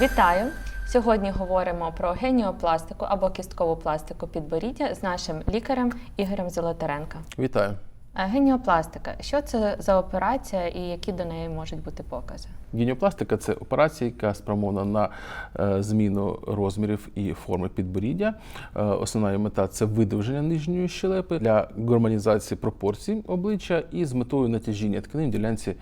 Вітаю! Сьогодні говоримо про геніопластику або кісткову пластику підборіддя з нашим лікарем Ігорем Золотаренко. Вітаю. Е, Геніопластика що це за операція і які до неї можуть бути покази? Геніопластика це операція, яка спрямована на е, зміну розмірів і форми підборіддя. Е, Основна її мета це видовження нижньої щелепи для гармонізації пропорцій обличчя і з метою натяжіння тканин в ділянці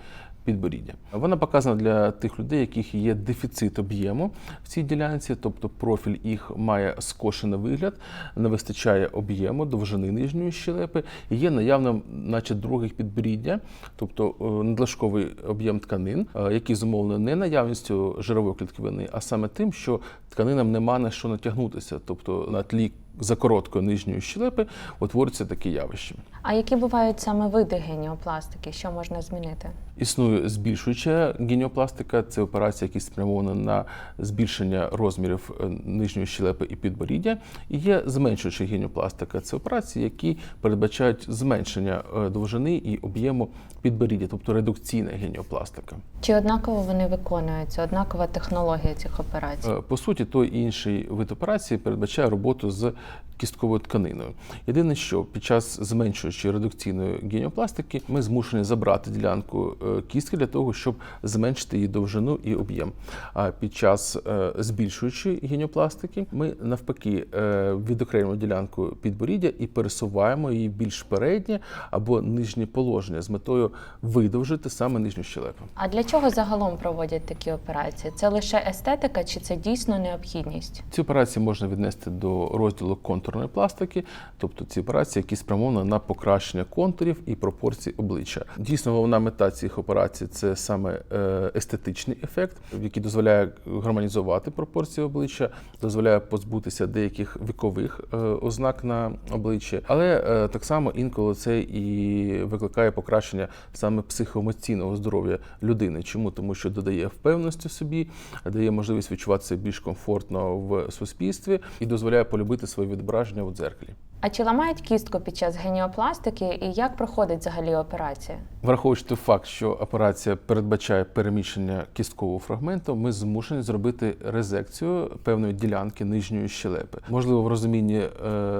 підборіддя. Вона показана для тих людей, яких є дефіцит об'єму в цій ділянці, тобто профіль їх має скошений вигляд, не вистачає об'єму, довжини нижньої щелепи, і є наявним, наче других підборіддя, тобто е, надлишковий об'єм тканин, е, який зумовлений не наявністю жирової клітковини, а саме тим, що тканинам нема на що натягнутися, тобто на тлі за короткої нижньої щелепи утворюється таке явище. А які бувають саме види геніопластики? Що можна змінити? Існує збільшуюча геніопластика, це операція, яка спрямована на збільшення розмірів е, нижньої щелепи і підборіддя. І є зменшуюча геніопластика. Це операції, які передбачають зменшення е, довжини і об'єму підборіддя, тобто редукційна геніопластика. Чи однаково вони виконуються? Однакова технологія цих операцій? Е, По суті, той і інший вид операції передбачає роботу з кістковою тканиною. Єдине, що під час зменшуючої редукційної геніопластики ми змушені забрати ділянку е, кістки для того, щоб зменшити її довжину і об'єм. А під час е, збільшуючої геніопластики ми навпаки е, відокремлюємо ділянку підборіддя і пересуваємо її більш переднє або нижнє положення з метою видовжити саме нижню щелепу. А для чого загалом проводять такі операції? Це лише естетика чи це дійсно необхідність? Ці операції можна віднести до розділу контурної пластики, тобто ці операції, які спрямовані на покращення контурів і пропорцій обличчя. Дійсно, головна мета цих операцій це саме е, естетичний ефект, який дозволяє гармонізувати пропорції обличчя, дозволяє позбутися деяких вікових е, ознак на обличчі, але е, так само інколи це і викликає покращення саме психоемоційного здоров'я людини. Чому? Тому що додає впевненості собі, дає можливість відчуватися більш комфортно в суспільстві і дозволяє полюбити своє відображення у дзеркалі. А чи ламають кістку під час геніопластики і як проходить взагалі операція? Враховуючи той факт, що операція передбачає переміщення кісткового фрагменту, ми змушені зробити резекцію певної ділянки нижньої щелепи. Можливо, в розумінні е,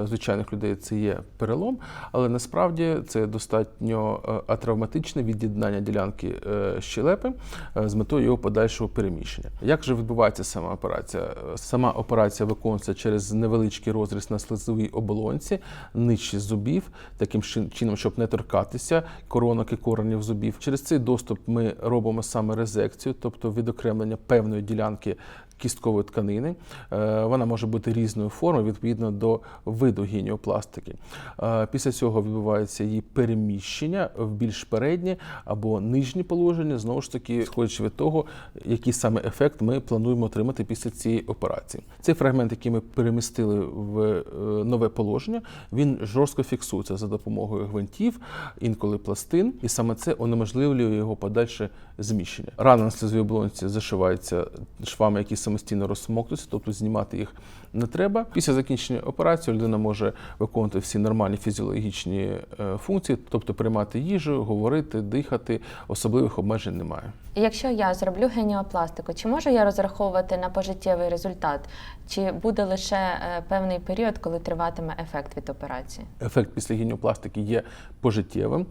звичайних людей це є перелом, але насправді це достатньо е, атравматичне від'єднання ділянки е, щелепи з метою його подальшого переміщення. Як же відбувається сама операція? Сама операція виконується через невеличкий розріз на слизовій оболонці, нижче зубів, таким чином, щоб не торкатися коронок і коренів зубів. Через цей доступ ми робимо саме резекцію, тобто відокремлення певної ділянки кісткової тканини. Е, Вона може бути різної форми відповідно до виду геніопластики. Е, Після цього відбувається її переміщення в більш переднє або нижнє положення, знову ж таки, сходячи від того, який саме ефект ми плануємо отримати після цієї операції. Цей фрагмент, який ми перемістили в е, нове положення, він жорстко фіксується за допомогою гвинтів, інколи пластин, і саме це унеможливлює його подальше зміщення. Рана на слізовій оболонці зашивається швами, які самостійно розсмоктуються, тобто знімати їх не треба. Після закінчення операції людина може виконувати всі нормальні фізіологічні е, функції, тобто приймати їжу, говорити, дихати, особливих обмежень немає. Якщо я зроблю геніопластику, чи можу я розраховувати на пожиттєвий результат? Чи буде лише е, певний період, коли триватиме ефект від операції? Ефект після геніопластики є пожиттєвим.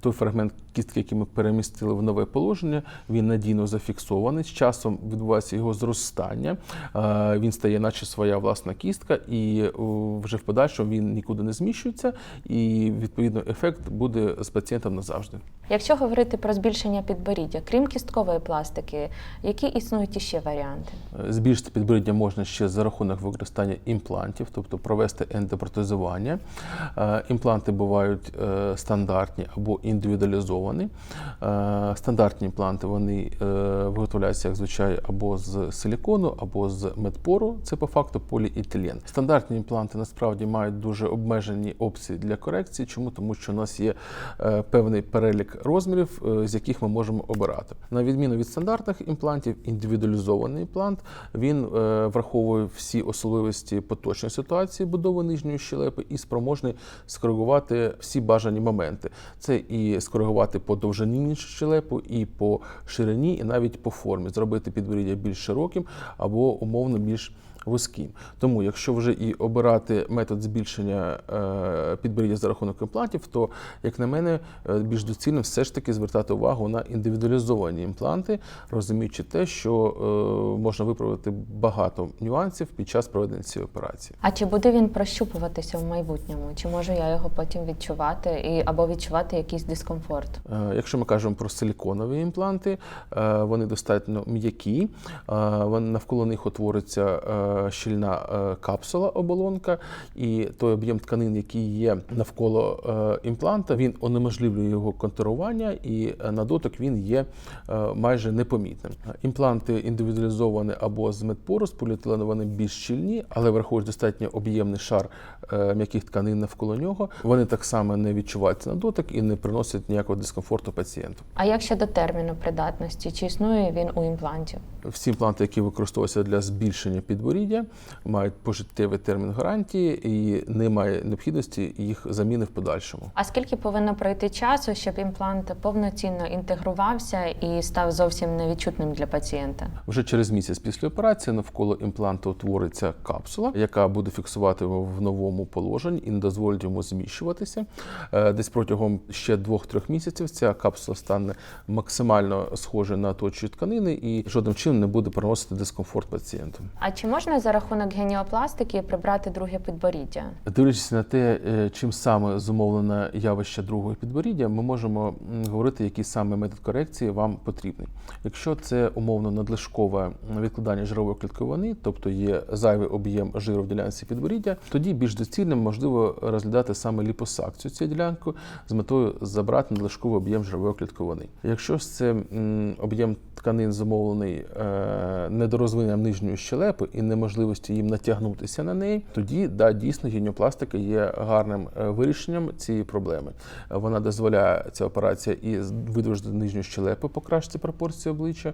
Той фрагмент кістки, який ми перемістили в нове положення, він надійно зафіксований. З часом відбувається його зростання. Е, Він стає, наче своя власна кістка, і вже в подальшому він нікуди не зміщується, і відповідно ефект буде з пацієнтом назавжди. Якщо говорити про збільшення підборіддя, крім кісткової пластики, які існують іще варіанти? Е, Збільшити підборіддя можна ще за рахунок використання імплантів, тобто провести ендопротезування. Е, Імпланти бувають е, стандартні або індивідуалізовані. Е, Стандартні імпланти вони е, виготовляються як звичай або з силікону, або з медпору. Це по факту поліетилен. Стандартні імпланти насправді мають дуже обмежені опції для корекції. Чому? Тому що у нас є е, певний перелік розмірів, е, з яких ми можемо обирати. На відміну від стандартних імплантів, індивідуалізований імплант він е, враховує всі особливості поточної ситуації будови нижньої щелепи і спроможний скоригувати всі бажані моменти. Це і скоригувати по довжині щелепу, і по ширині, і навіть по формі, зробити підборіддя більш широким, або умовно більш вузьким. Тому, якщо вже і обирати метод збільшення е, підборіддя за рахунок імплантів, то, як на мене, е, більш доцільно все ж таки звертати увагу на індивідуалізовані імпланти, розуміючи те, що е, можна виправити багато нюансів під час проведення цієї операції. А чи буде він прощупуватися в майбутньому? Чи можу я його потім відчувати і або відчувати якийсь дискомфорт? Якщо ми кажемо про силіконові імпланти, вони достатньо м'які, навколо них утвориться щільна е, капсула оболонка, і той об'єм тканин, який є навколо е, імпланта, він унеможливлює його контурування, і е, на дотик він є е, майже непомітним. Імпланти індивідуалізовані або з медпору, з поліетилену, вони більш щільні, але враховуючи достатньо об'ємний шар е, м'яких тканин навколо нього, вони так само не відчуваються на дотик і не приносять ніякого дискомфорту пацієнту. А як щодо терміну придатності? Чи існує він у імплантів? Всі імпланти, які використовуються для збільшення підборіддя, мають пожиттєвий термін гарантії і немає необхідності їх заміни в подальшому. А скільки повинно пройти часу, щоб імплант повноцінно інтегрувався і став зовсім невідчутним для пацієнта? Вже через місяць після операції навколо імпланту утвориться капсула, яка буде фіксувати його в новому положенні і не дозволить йому зміщуватися. Е, Десь протягом ще 2-3 місяців ця капсула стане максимально схожа на оточуючі тканини і жодним чином не буде приносити дискомфорт пацієнту. А чи можна за рахунок геніопластики прибрати друге підборіддя? Дивлячись на те, е, чим саме зумовлене явище другого підборіддя, ми можемо говорити, який саме метод корекції вам потрібний. Якщо це умовно надлишкове відкладання жирової клітковини, тобто є зайвий об'єм жиру в ділянці підборіддя, тоді більш доцільним можливо розглядати саме ліпосакцію цієї ділянки з метою забрати надлишковий об'єм жирової клітковини. Якщо ж це об'єм тканин зумовлений е, недорозвиненням нижньої щелепи і неможливості їм натягнутися на неї, тоді да, дійсно гініопластика є гарним е, вирішенням цієї проблеми. Вона дозволяє ця операція і видовжити нижню щелепу, покращити пропорції обличчя,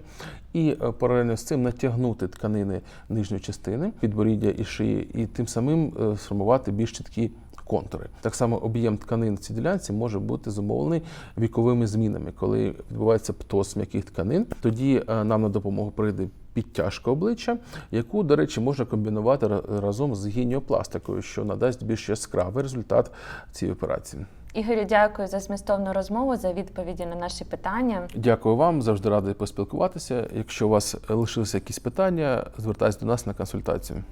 і е, паралельно з цим натягнути тканини нижньої частини підборіддя і шиї, і тим самим е, сформувати більш чіткі контури. Так само об'єм тканин в цій ділянці може бути зумовлений віковими змінами. Коли відбувається птоз м'яких тканин, тоді нам на допомогу прийде підтяжка обличчя, яку, до речі, можна комбінувати разом з гініопластикою, що надасть більш яскравий результат цієї операції. Ігорю, дякую за змістовну розмову, за відповіді на наші питання. Дякую вам, завжди радий поспілкуватися. Якщо у вас лишилися якісь питання, звертайтесь до нас на консультацію.